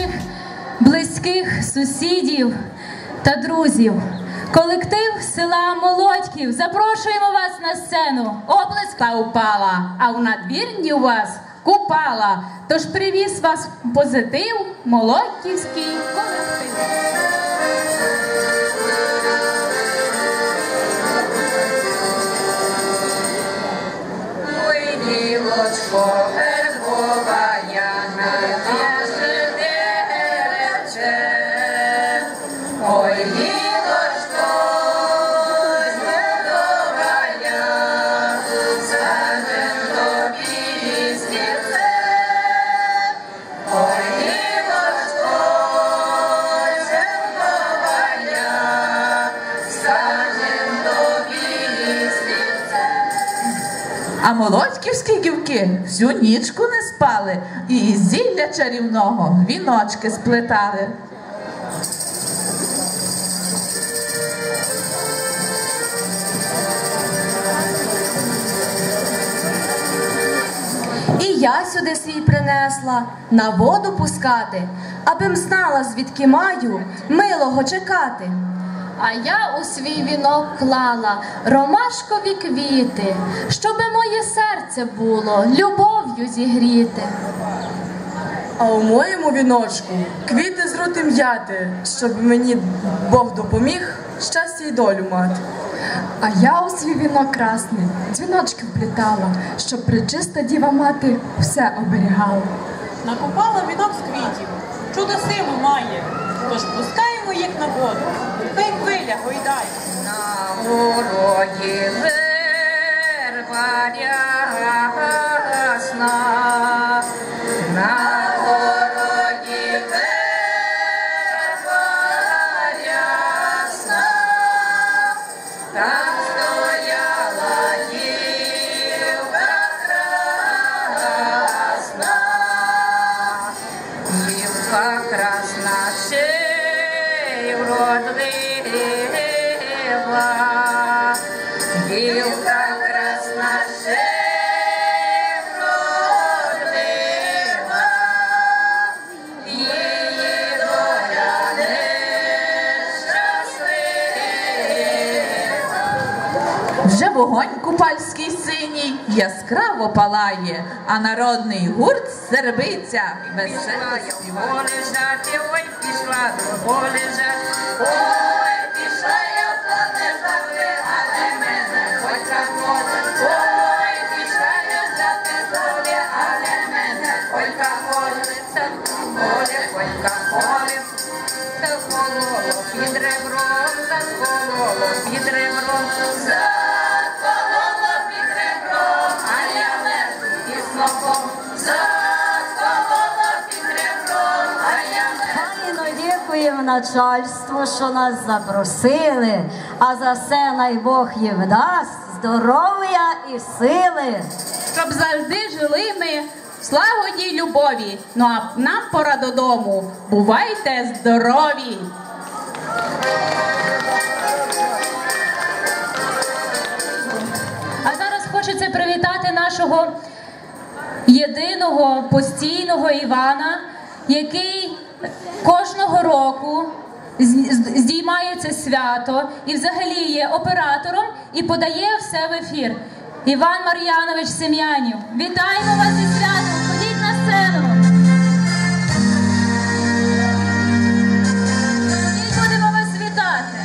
наших близьких сусідів та друзів. Колектив села Молодьків. Запрошуємо вас на сцену. Оплеска упала, а в надвірні у вас купала. Тож привіз вас позитив Молодьківський колектив. Ой, молодьківські дівки всю нічку не спали і зілля чарівного віночки сплетали. І я сюди свій принесла на воду пускати, абим знала, звідки маю милого чекати. А я у свій вінок клала ромашкові квіти, щоби моє серце було любов'ю зігріти. А у моєму віночку квіти з рути м'яти, щоб мені Бог допоміг щастя й долю мати. А я у свій вінок красний дзвіночки вплітала, щоб причиста діва мати все оберігала. Накопала вінок з квітів, чудо силу має, тож пускаємо їх на воду, хай хвиля гойдай. На городі верба вогонь купальський синій яскраво палає, а народний гурт сербиться весело співає. Полежати, ой, пішла, полежати, ой, пішла я полежати, але мене хоч камоли, ой, пішла я взяти долі, але мене хоч камоли, це камоли, хоч камоли, це кололо під ребром, закололо під ребром, закололо дякуємо начальству, що нас запросили, а за все най Бог їм дасть здоров'я і сили. Щоб завжди жили ми в слагодній любові. Ну а нам пора додому. Бувайте здорові! А зараз хочеться привітати нашого єдиного постійного Івана, який кожного року з- з- здіймає це свято і взагалі є оператором і подає все в ефір. Іван Мар'янович Сем'янів. Вітаємо вас зі святом! Ходіть на сцену! Ходіть, будемо вас вітати!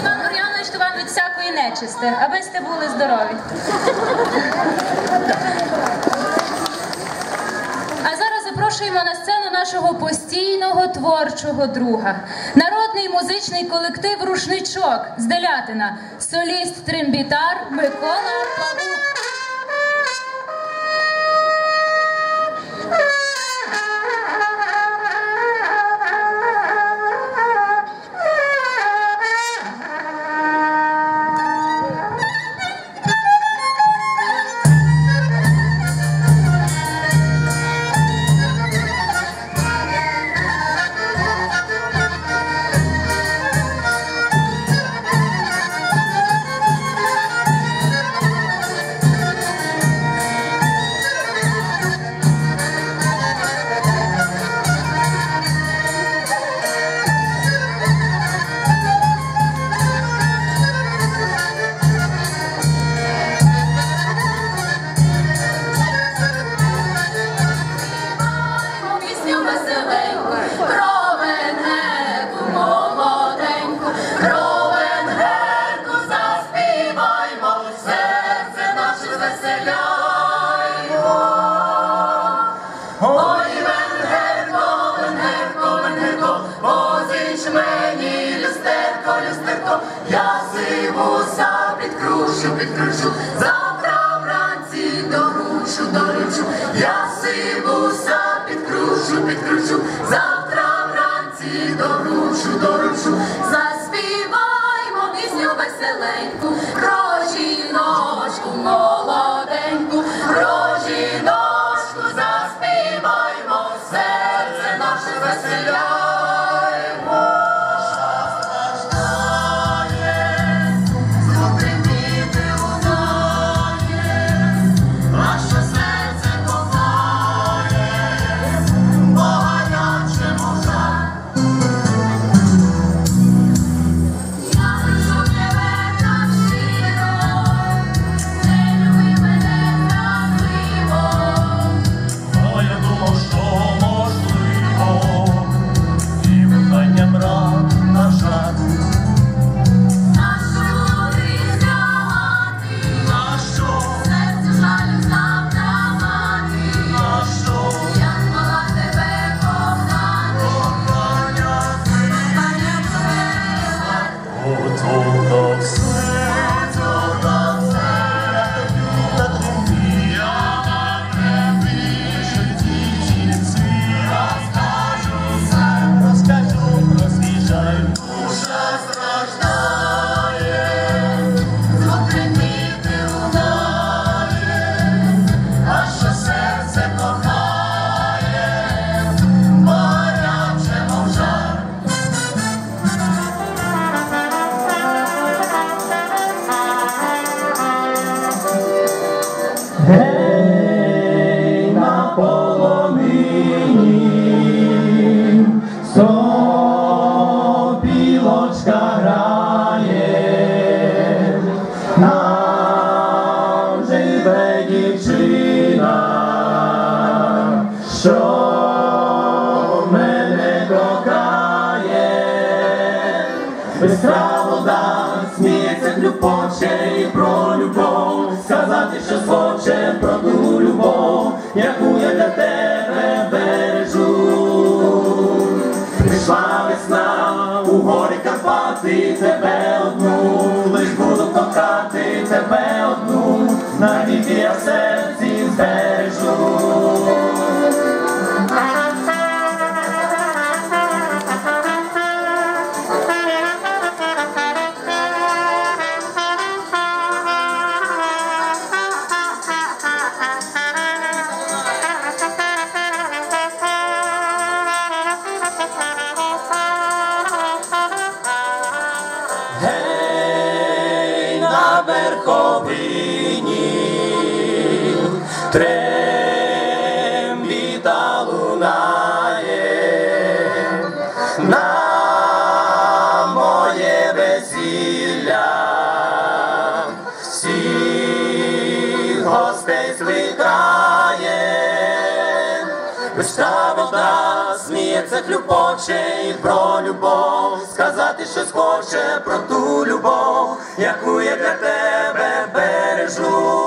Іван Мар'янович, то вам від всякої нечисти, аби сте були здорові. Запрошуємо на сцену нашого постійного творчого друга, народний музичний колектив Рушничок з Делятина, соліст трембітар Микола Ой венгерко, венгерко, венгерко, позич мені люстерко, люстерко, я сивуся підкручу, підкручу, завтра вранці доручу, доручу, я сивуся підкручу, підкручу, завтра вранці доручу, доручу, заспіваймо пісню веселеньку. Молодь жіночку ножку заспіваймо, серце наше веселяймо. Гей, на полонині, сопілочка грає, там живе дівчина, що мене кохає, Бистра вода, сміється, хлюпоче про любов, сказати, що схоче звикає, Бистра вода сміється, хлюпоче і про любов, сказати щось хоче про ту любов, яку я для тебе бережу.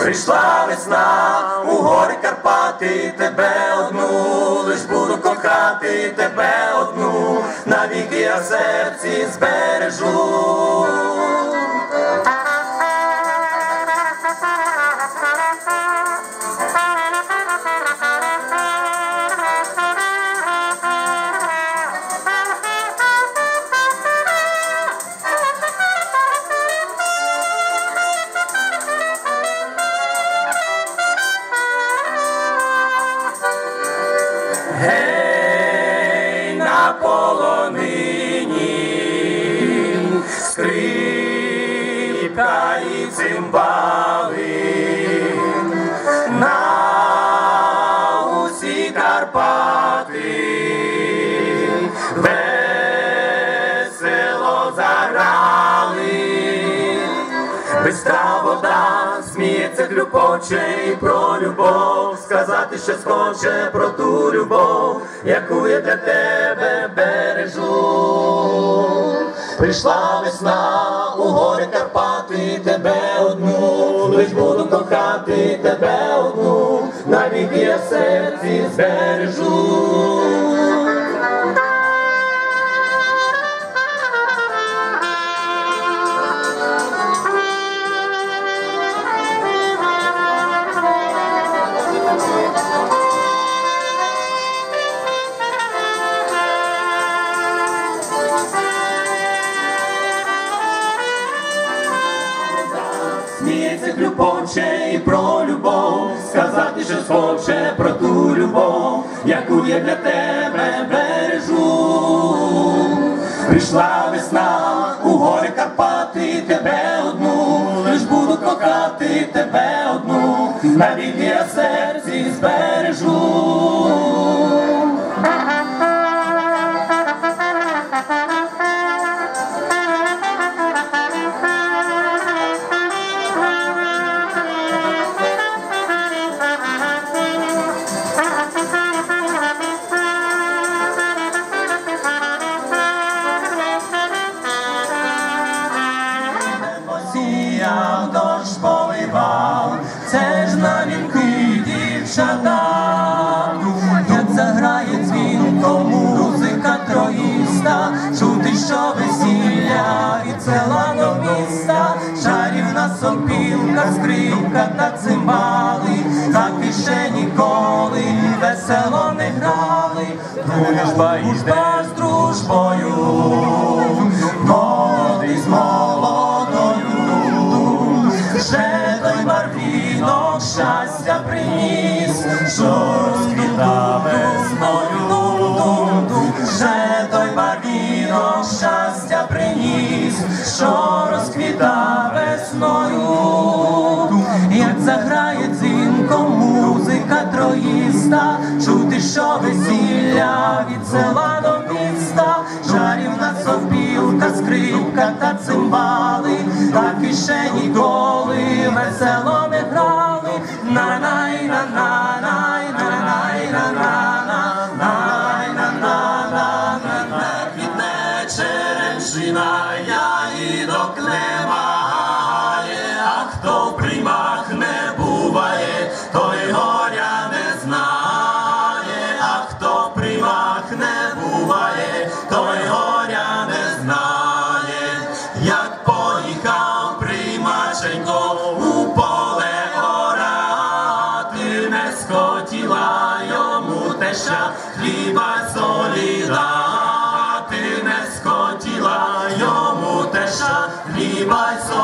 Прийшла весна, у гори Карпати, тебе одну, лиш буду кохати тебе одну, навіки я серці збережу. Скрипка і цимбали на усі Карпати весело заграли. Бистра вода сміється, хлюпоче і про любов, сказати, що схоче про ту любов, яку я для тебе бережу. Прийшла весна у тебе одну, лиш буду кохати тебе одну, навіки я я серці збережу. Сміється хлюпоче і про любов, сказати, що схоче про ту любов, яку я для тебе бережу. Прийшла весна у гори Карпати, тебе одну, лиш буду кохати тебе одну, навіки я серці збережу. Скрипка та цимбали, так іще ніколи весело не грали, дружба йде. з дружбою, молодий з молодою, ще той барвінок щастя приніс, що розквітав весною, ще той барвінок щастя приніс, що розквітав весною, музика троїста, чути, що весілля від села до міста, чарівна совпілка, скрипка та цимбали, так і ще ніколи весело my soul.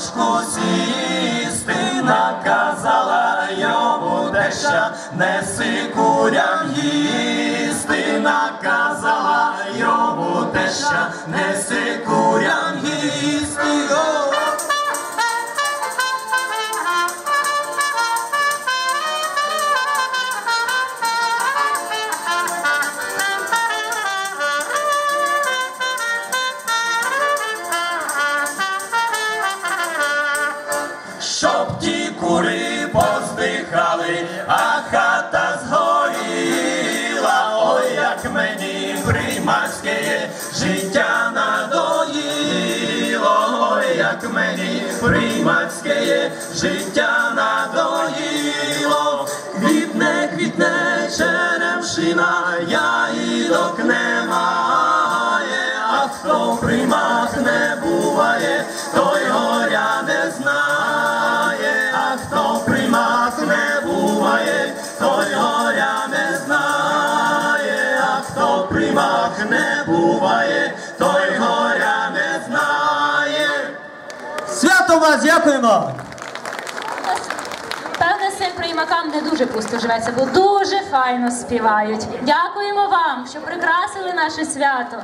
Лавочку сісти, наказала йому теща, неси курям їсти, наказала йому теща, неси щоб ті кури поздихали, а хата згоріла. Ой, як мені примарське життя надоїло, ой, як мені примарське життя надоїло, квітне, квітне черемшина, яїдок немає, а хто в не буває, той горя не знає, вас, дякуємо! Певне, цим приймакам не дуже пусто живеться, бо дуже файно співають. Дякуємо вам, що прикрасили наше свято.